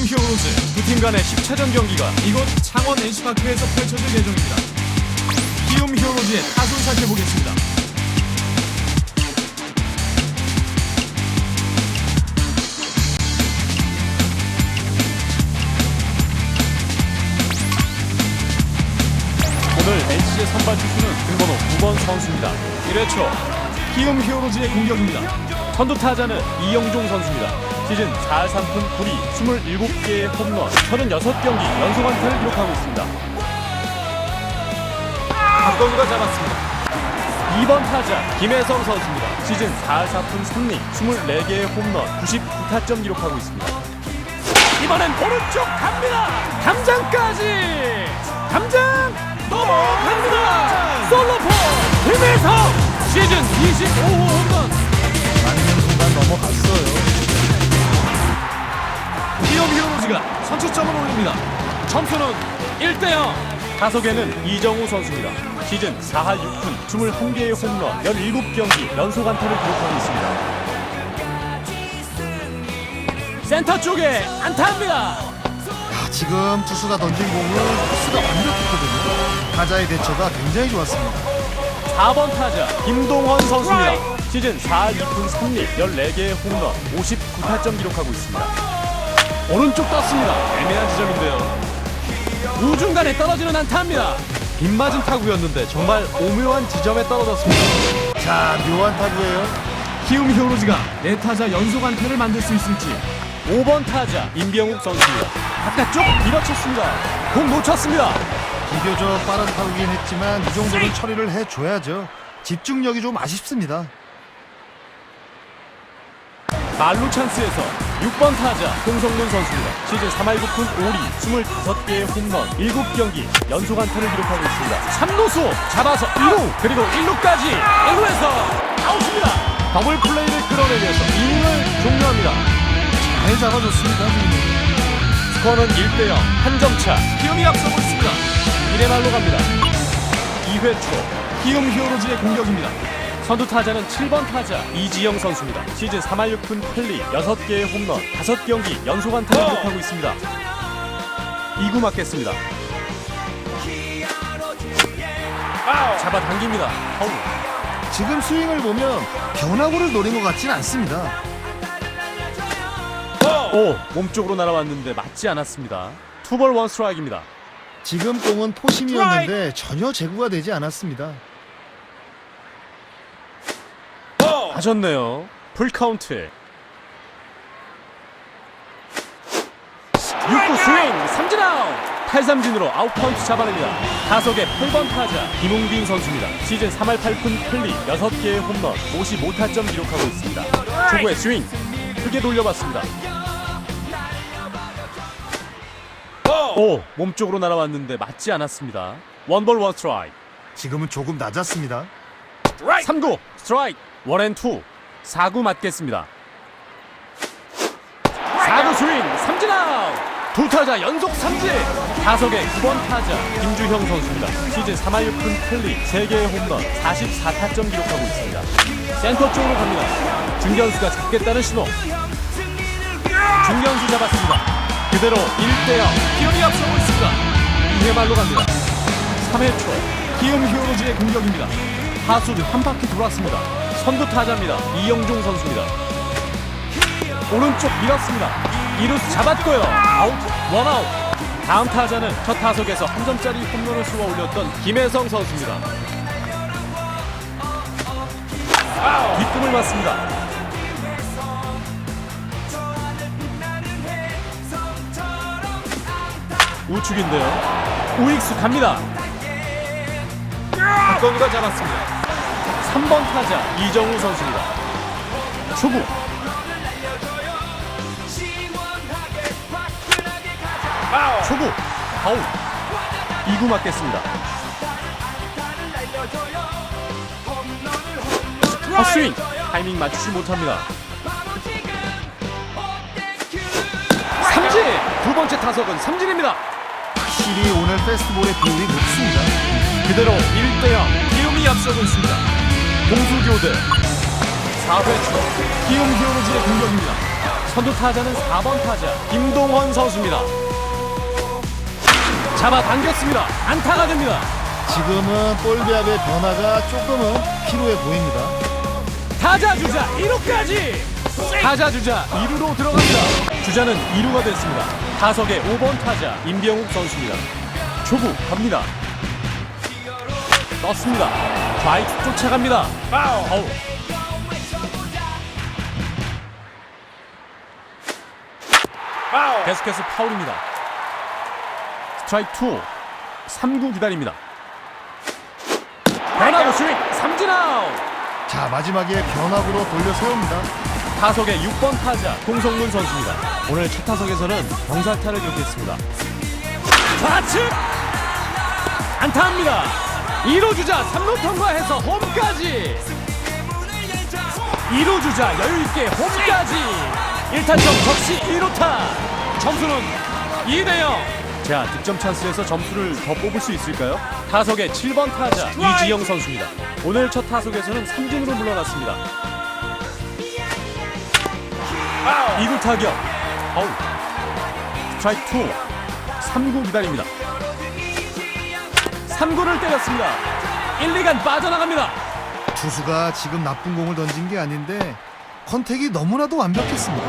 키움 히어로즈 두 팀 간의 10차전 경기가 이곳 창원 NC파크에서 펼쳐질 예정입니다. 키움 히어로즈의 타순 살펴보겠습니다. 오늘 NC의 선발 투수는 등번호 9번 선수입니다. 1회 초 키움 히어로즈의 공격입니다. 선두 타자는 이영종 선수입니다. 시즌 4할 3푼 9리 27개의 홈런 36경기 연속 안타를 기록하고 있습니다. 박건우가 잡았습니다. 2번 타자 김혜성 선수입니다. 시즌 4할 4푼 3리 24개의 홈런 99타점 기록하고 있습니다. 이번엔 오른쪽 갑니다. 담장까지. 담장 넘어갑니다. 솔로포 김혜성 시즌 25호 홈런. 아니면 순간 넘어갔어요. 키움 히어로즈가 선취점을 올립니다. 점수는 1대0. 타석에는 이정우 선수입니다. 시즌 4할 6푼 21개의 홈런 17경기 연속 안타를 기록하고 있습니다. 센터 쪽에 안타입니다. 야, 지금 투수가 던진 공은 투수가 완벽했거든요. 타자의 대처가 굉장히 좋았습니다. 4번 타자 김동원 선수입니다. 시즌 4할 2푼 3리 14개의 홈런 59타점 기록하고 있습니다. 오른쪽 떴습니다. 애매한 지점인데요. 우중간에 떨어지는 안타입니다. 빗맞은 타구였는데 정말 오묘한 지점에 떨어졌습니다. 자, 묘한 타구예요. 키움 히어로즈가 네 타자 연속 안타를 만들 수 있을지 5번 타자 임병욱 선수입니다. 바깥쪽 밀어쳤습니다. 공 놓쳤습니다. 비교적 빠른 타구긴 했지만 이 정도는 처리를 해줘야죠. 집중력이 좀 아쉽습니다. 말루 찬스에서 6번 타자 홍성문 선수입니다. 시즌 3할 9푼 5리 25개의 홈런 7경기 연속 안타를 기록하고 있습니다. 3루수 잡아서 1루 그리고 1루까지 1루에서 아웃입니다. 더블 플레이를 끌어내면서 이닝을 종료합니다. 잘 잡아줬습니다. 스코어는 1대0 한 점 차. 키움이 앞서고 있습니다. 1회 말로 갑니다. 2회 초 키움 히어로즈의 공격입니다. 선두 타자는 7번 타자 이지영 선수입니다. 시즌 3할 6푼 8리 6개의 홈런 5경기 연속 안타를 기록하고 있습니다. 2구 맞겠습니다. 잡아당깁니다. 파울. 지금 스윙을 보면 변화구를 노린 것 같진 않습니다. 오 몸쪽으로 날아왔는데 맞지 않았습니다. 투볼 원 스트라이크입니다. 지금 공은 포심이었는데 전혀 제구가 되지 않았습니다. 하셨네요. 풀카운트. 6구 스윙 삼진 아웃. 8삼진으로 아웃 카운트 잡아냅니다. 타석의 8번 타자 김웅빈 선수입니다. 시즌 3할 8푼 플리 6개의 홈런 55타점 기록하고 있습니다. 초구의 스윙 크게 돌려봤습니다. 오 몸쪽으로 날아왔는데 맞지 않았습니다. 원볼 원 스트라이크. 지금은 조금 낮았습니다. 3구 스트라이크 원앤투 4구 맞겠습니다. 4구 스윙 삼진 아웃. 두 타자 연속 삼진. 타석의 9번 타자 김주형 선수입니다. 시즌 3할 6푼 클리 3개의 홈런 44타점 기록하고 있습니다. 센터 쪽으로 갑니다. 중견수가 잡겠다는 신호. 중견수 잡았습니다. 그대로 1대0 기움이 앞서고 있습니다. 2회 말로 갑니다. 3회 초 기움 히어로즈의 공격입니다. 하수를 한 바퀴 돌았습니다. 선두 타자입니다. 이영종 선수입니다. 오른쪽 밀었습니다. 이루스 잡았고요. 아웃, 원아웃. 다음 타자는 첫 타석에서 한 점짜리 홈런을 쏘아 올렸던 김혜성 선수입니다. 뒷꿈을 맞습니다. 우측인데요. 우익수 갑니다. 박건우가 잡았습니다. 3번 타자 이정우 선수입니다. 초구 초구 파울 2구 맞겠습니다. 헛스윙 타이밍 맞추지 못합니다. 삼진 두 번째 타석은 삼진입니다. 확실히 오늘 페스티벌의 비율이 높습니다. 그대로 1대0 기움이 앞서고 있습니다. 공수 교대 4회 초 기움 히어로즈의 공격입니다. 선두 타자는 4번 타자 김동헌 선수입니다. 잡아 당겼습니다. 안타가 됩니다. 지금은 볼배합의 변화가 조금은 필요해 보입니다. 타자 주자 1루까지 타자 주자 2루로 들어갑니다 주자는 2루가 됐습니다 타석의 5번 타자 임병욱 선수입니다 초구 갑니다 떴습니다. 좌익 쫓아갑니다. 아우 계속해서 파울입니다. 스트라이크 2 3구 기다립니다. 변화구 스윙 삼진 아웃. 자 마지막에 변화구로 돌려 세웁니다. 타석의 6번 타자 공성문 선수입니다. 오늘 첫 타석에서는 병살타를 기록했습니다. 좌측! 안타합니다. 2루 주자 3루 통과해서 홈까지 2루 주자 여유 있게 홈까지 1타점 적시 1루타 점수는 2대 0. 자 득점 찬스에서 점수를 더 뽑을 수 있을까요? 타석의 7번 타자 이지영 선수입니다. 오늘 첫 타석에서는 3진으로 물러났습니다. 2구 타격. 어우. 스트라이크 2. 3구 기다립니다. 3구를 때렸습니다. 1, 2간 빠져나갑니다. 투수가 지금 나쁜 공을 던진 게 아닌데 컨택이 너무나도 완벽했습니다.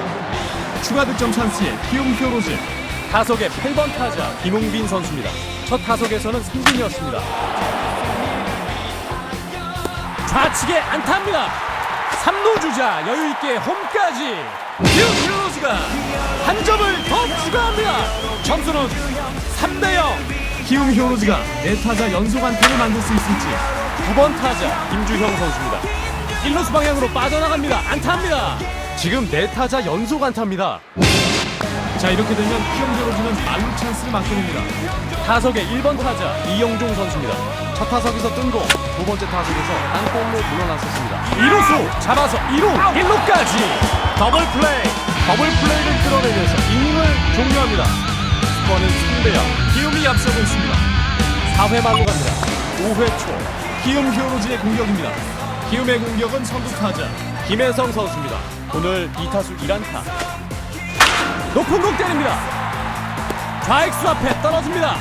추가 득점 찬스에 키움 히어로즈. 타석의 8번 타자 김웅빈 선수입니다. 첫 타석에서는 3진이었습니다. 좌측에 안타입니다. 3루 주자 여유 있게 홈까지 키움 히어로즈가 한 점을 더 추가합니다. 점수는 3대 0. 키움 히어로즈가 네 타자 연속 안타를 만들 수 있을지 9번 타자 김주형 선수입니다. 1루수 방향으로 빠져나갑니다. 안타입니다. 지금 네 타자 연속 안타입니다. 자 이렇게 되면 키움 히어로즈는 말루 찬스를 됩니다. 타석의 1번 타자 이영종 선수입니다. 첫 타석에서 뜬공, 두 번째 타석에서 땅볼로 물러났었습니다. 2루수 잡아서 2루, 1루까지 더블 플레이, 더블 플레이를 끌어내면서 이닝을 종료합니다. 스코어는 3대 0, 키움이 앞서고 있습니다. 4회 말로 갑니다. 5회 초, 키움 히어로즈의 공격입니다. 키움의 공격은 선두 타자 김혜성 선수입니다. 오늘 2타수 1안타, 높은 공 때립니다. 좌익수 앞에 떨어집니다.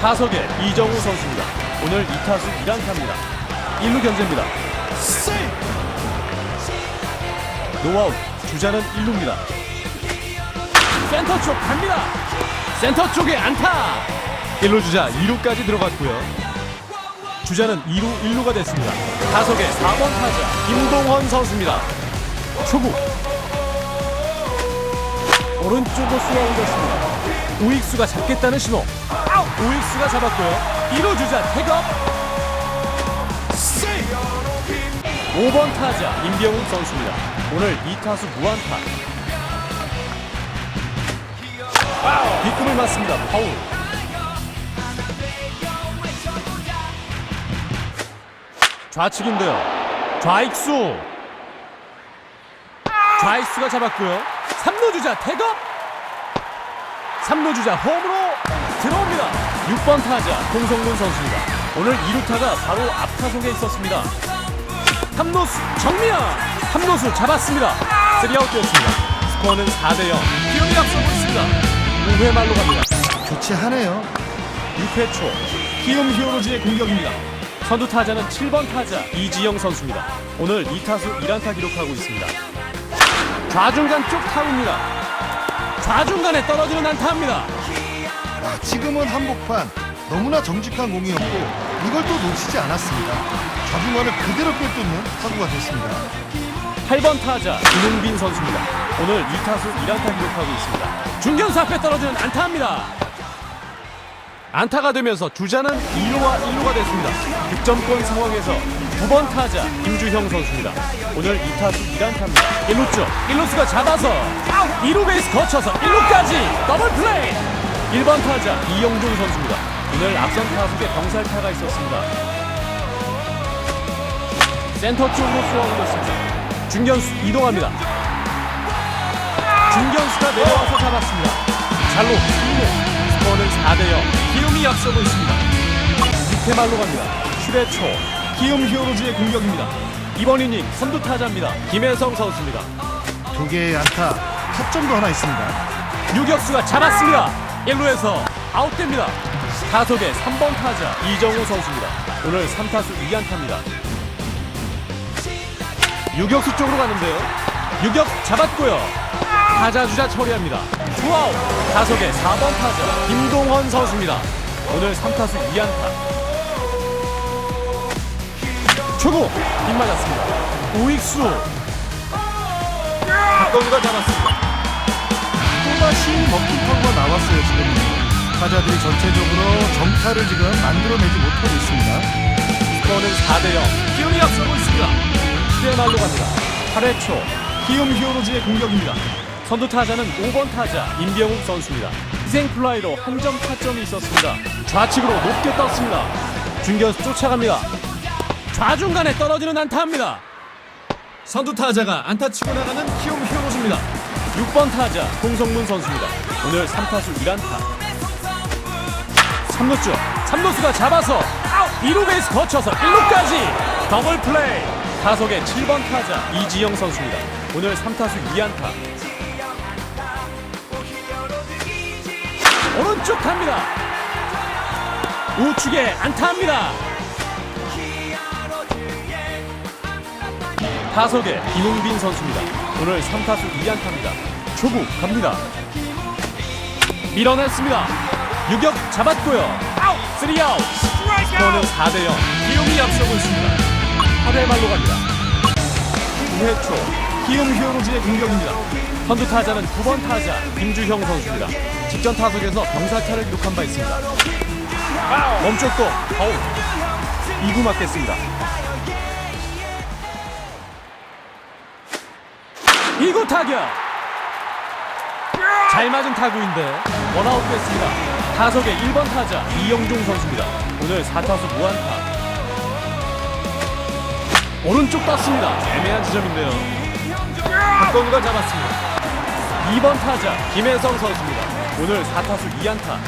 타석에 이정우 선수입니다. 오늘 2타수 1안타입니다. 1루 견제입니다. 노아웃 주자는 1루입니다. 센터 쪽 갑니다. 센터 쪽에 안타. 1루 주자 2루까지 들어갔고요. 주자는 2루 1루가 됐습니다. 타석의 4번 타자 김동헌 선수입니다. 초구 오른쪽으로 쏘아 올렸습니다. 우익수가 잡겠다는 신호. 우익수가 잡았고요. 1루 주자 태업 5번 타자 임병욱 선수입니다. 오늘 2타수 무안타. 뒷꿈을 맞습니다. 파울. 좌측인데요. 좌익수. 좌익수가 잡았고요. 3루 주자 태업 3루 주자 홈으로 들어옵니다. 6번 타자 공성문 선수입니다. 오늘 2루타가 바로 앞타석에 있었습니다. 3루수 정미야 3루수 잡았습니다. 3아웃 되었습니다. 스코어는 4대0 기움이 앞서고 있습니다. 5회 말로 갑니다. 교체하네요. 6회 초 키움 히어로즈의 공격입니다. 선두 타자는 7번 타자 이지영 선수입니다. 오늘 2타수 1안타 기록하고 있습니다. 좌중간 쪽 타구입니다. 좌중간에 떨어지는 안타입니다. 아, 지금은 한복판 너무나 정직한 공이었고 이걸 또 놓치지 않았습니다. 좌중간을 그대로 꿰뚫는 타구가 됐습니다. 8번 타자 김웅빈 선수입니다. 오늘 2타수 1안타 기록하고 있습니다. 중견수 앞에 떨어지는 안타입니다. 안타가 되면서 주자는 2루와 1루가 됐습니다. 득점권 상황에서 9번 타자 김주형 선수입니다. 오늘 2타수 1안타입니다. 1루 쪽 1루수가 잡아서 2루 베이스 거쳐서 1루까지 더블 플레이 1번 타자 이영종 선수입니다. 오늘 앞선 타석에 병살타가 있었습니다. 센터 쪽으로 쏘아 올렸습니다. 중견수 이동합니다. 중견수가 내려와서 잡았습니다. 잘로 2루 스코어는 4대0 기움이 앞서고 있습니다. 6회 말로 갑니다. 7회 초 기움 히어로즈의 공격입니다. 이번 이닝 선두 타자입니다. 김혜성 선수입니다. 두 개의 안타, 타점도 하나 있습니다. 유격수가 잡았습니다. 1루에서 아웃됩니다. 타석의 3번 타자 이정우 선수입니다. 오늘 3타수 2안타입니다. 유격수 쪽으로 가는데요. 유격 잡았고요. 타자 주자 처리합니다. 투아웃. 타석의 4번 타자 김동헌 선수입니다. 오늘 3타수 2안타. 초구 빗 맞았습니다. 우익수 박건우가 잡았습니다. 또다시 먹힌 타구가 나왔어요, 지금. 타자들이 전체적으로 정타를 지금 만들어내지 못하고 있습니다. 스코어는 4대0 기움이 앞서고 있습니다 시대 말로 갑니다. 8회 초 기움 히어로즈의 공격입니다. 선두 타자는 5번 타자 임병욱 선수입니다. 희생 플라이로 한 점 타점이 있었습니다. 좌측으로 높게 떴습니다. 중견수 쫓아갑니다. 좌중간에 떨어지는 안타입니다. 선두 타자가 안타 치고 나가는 키움 히어로즈입니다. 6번 타자 홍성문 선수입니다. 오늘 3타수 1안타. 3루쪽 3루수가 잡아서 아웃! 2루 베이스 거쳐서 1루까지 더블 플레이 타석의 7번 타자 이지영 선수입니다. 오늘 3타수 2안타. 오른쪽 갑니다. 우측에 안타합니다. 타석의 김웅빈 선수입니다. 오늘 3타수 2안타입니다. 초구 갑니다. 밀어냈습니다. 유격 잡았고요. 아웃! 3아웃! 스코어는 4대0 기움이 앞서고 있습니다 8회 말로 갑니다. 9회 초 기움 히어로즈의 공격입니다. 선두 타자는 9번 타자 김주형 선수입니다. 직전 타석에서 병살타를 기록한 바 있습니다. 멈췄고 아웃 2구 맞겠습니다. 2구 타격. 잘 맞은 타구인데 원아웃 됐습니다. 타석의 1번 타자 이영종 선수입니다. 오늘 4타수 무안타. 오른쪽 떴습니다. 애매한 지점인데요. 박건우가 잡았습니다. 2번 타자 김혜성 선수입니다. 오늘 4타수 2안타.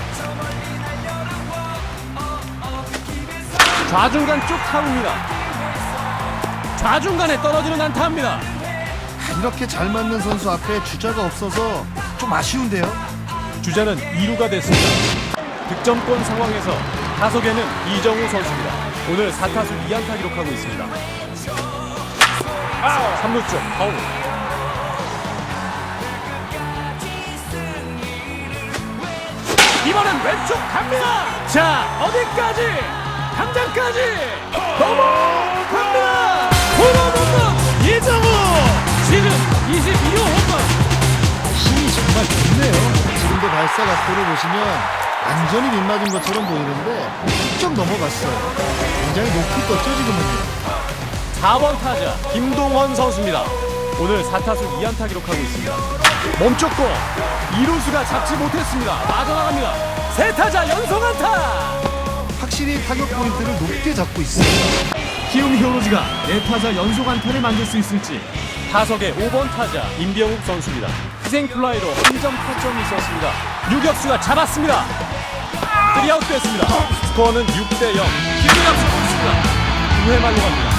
좌중간 쪽 타구입니다. 좌중간에 떨어지는 안타입니다. 이렇게 잘 맞는 선수 앞에 주자가 없어서 좀 아쉬운데요. 주자는 2루가 됐습니다. 득점권 상황에서 타석에는 이정우 선수입니다. 오늘 4타수 2안타 기록하고 있습니다. 3루 쪽 파울. 이번엔 왼쪽 갑니다. 자 어디까지? 당장까지 넘어갑니다. 홈런 이정우 시즌 22호 홈런. 힘이 정말 좋네요. 지금도 발사 각도를 보시면 완전히 빗맞은 것처럼 보이는데 훌쩍 넘어갔어요. 굉장히 높이 떴죠, 지금은요. 4번 타자 김동헌 선수입니다. 오늘 4타수 2안타 기록하고 있습니다. 멈췄고 2루수가 잡지 못했습니다. 빠져나갑니다. 세 타자 연속 안타. 확실히 타격 포인트를 높게 잡고 있어요. 키움 히어로즈가 네 타자 연속 안타를 만들 수 있을지. 타석의 5번 타자 임병욱 선수입니다. 희생 플라이로 한 점 타점이 있었습니다. 유격수가 잡았습니다. 3아웃 됐습니다. 스코어는 6대 0. 키움이 앞서고 있습니다. 9회 말로 갑니다.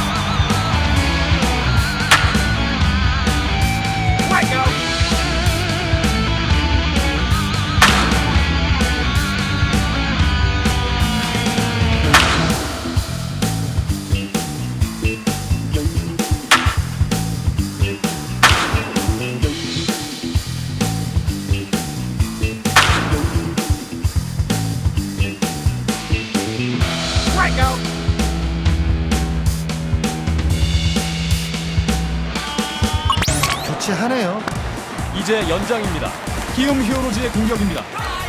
연장입니다. 키움 히어로즈의 공격입니다.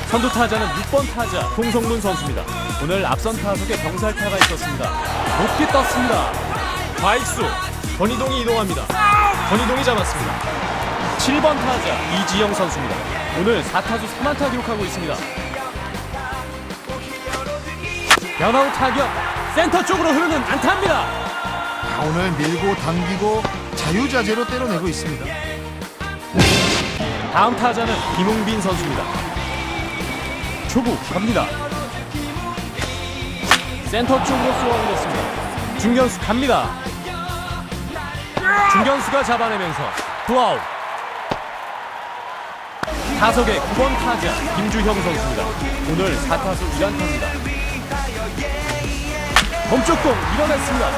선두 타자는 6번 타자 홍성문 선수입니다. 오늘 앞선 타석에 병살타가 있었습니다. 높게 떴습니다. 좌익수 권희동이 이동합니다. 권희동이 잡았습니다. 7번 타자 이지영 선수입니다. 오늘 4타수 3안타 기록하고 있습니다. 변화우 타격 센터 쪽으로 흐르는 안타입니다. 아, 오늘 밀고 당기고 자유자재로 때려내고 있습니다. 다음 타자는 김웅빈 선수입니다. 초구 갑니다. 센터 쪽으로 쏘아올렸습니다. 중견수 갑니다. 중견수가 잡아내면서 투아웃. 타석의 9번 타자 김주형 선수입니다. 오늘 4타수 1안타입니다. 멈쪽공 밀어냈습니다.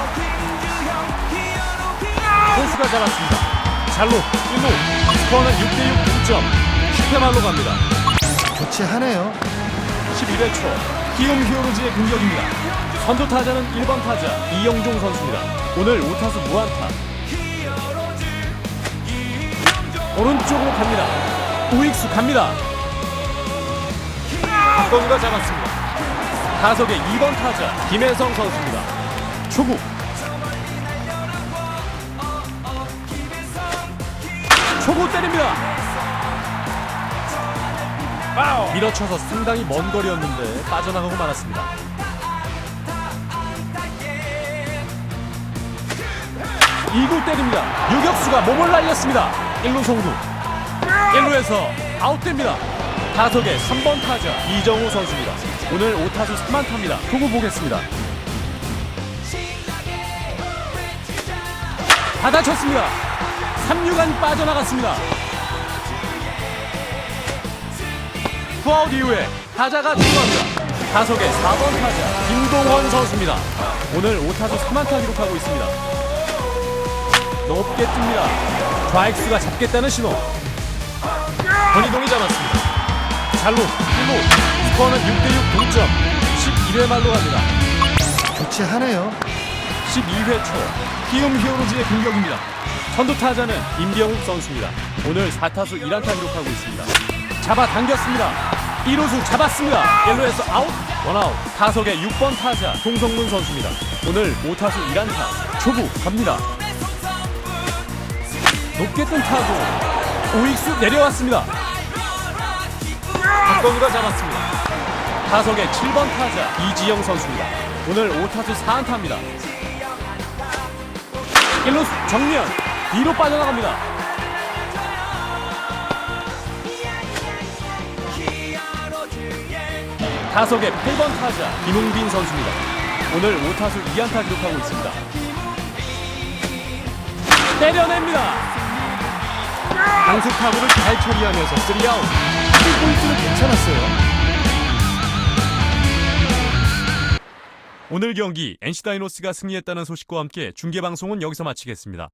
선수가 잡았습니다. 잘로 1루 스코어는 6대6 동점 10회 말로 갑니다. 교체하네요. 11회 초 키움 히어로즈의 공격입니다. 선두 타자는 1번 타자 이영종 선수입니다. 오늘 5타수 무안타. 오른쪽으로 갑니다. 우익수 갑니다. 박건우가 잡았습니다. 타석의 2번 타자 김혜성 선수입니다. 초구 초구 때립니다. 밀어쳐서 상당히 먼 거리였는데 빠져나가고 말았습니다. 이구 때립니다. 유격수가 몸을 날렸습니다. 1루 송구. 1루에서 아웃됩니다. 타석의 3번 타자 이정우 선수입니다. 오늘 5타수 3안타입니다. 투구 보겠습니다. 받아쳤습니다. 3루간 빠져나갔습니다. 투아웃 이후에 타자가 출루합니다. 타석의 4번 타자 김동원 선수입니다. 오늘 5타수 3안타 기록하고 있습니다. 높게 뜹니다. 좌익수가 잡겠다는 신호. 권희동이 잡았습니다. 잘로 1루 스코어는 6대6 동점 11회 말로 갑니다. 교체하네요. 12회 초 키움 히어로즈의 공격입니다. 선두 타자는 임병욱 선수입니다. 오늘 4타수 1안타 기록하고 있습니다. 잡아당겼습니다. 1루수 잡았습니다. 1루에서 아웃 원아웃 타석의 6번 타자 송성문 선수입니다. 오늘 5타수 1안타 초구 갑니다. 높게 뜬 타구 우익수 내려왔습니다. 박건우가 잡았습니다. 타석의 7번 타자 이지영 선수입니다. 오늘 5타수 4안타입니다. 1루수 정면 뒤로 빠져나갑니다. 타석의 8번 타자 김웅빈 선수입니다. 오늘 5타수 2안타 기록하고 있습니다. 때려냅니다. 강수 타구를 잘 처리하면서 3아웃. 포인트는 괜찮았어요. 오늘 경기 NC 다이노스가 승리했다는 소식과 함께 중계 방송은 여기서 마치겠습니다.